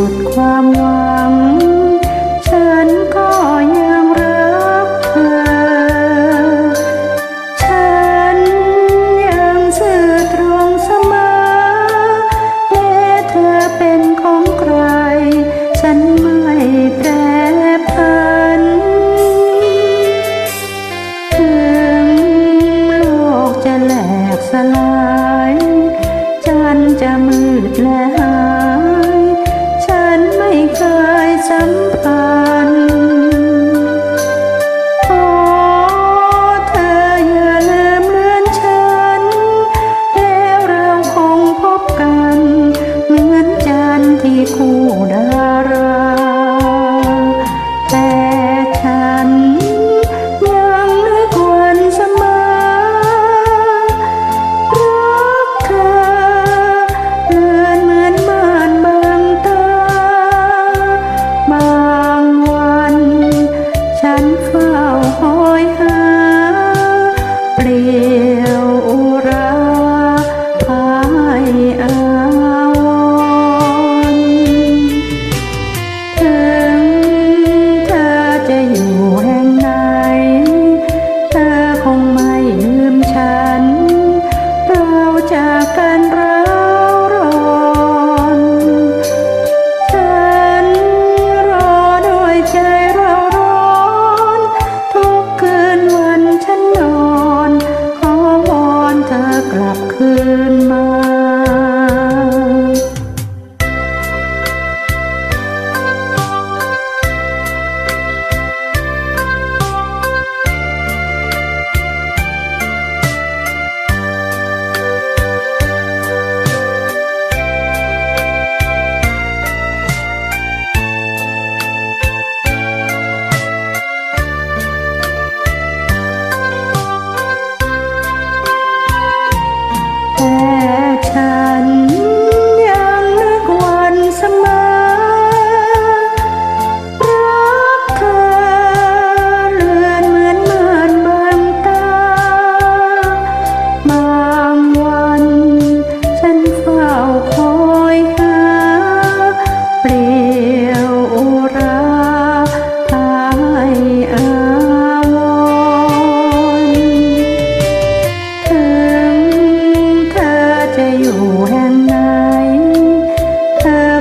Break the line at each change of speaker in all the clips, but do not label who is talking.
สุดความหวัง ฉันก็ยังรักเธอ ฉันยังซื่อตรงเสมอแม้เธอเป็นของใคร ฉันไม่แปรผัน ถึงโลกจะแหลกสลายจันจะมืดและหา 泪。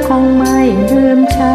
คงไม่ลืมฉัน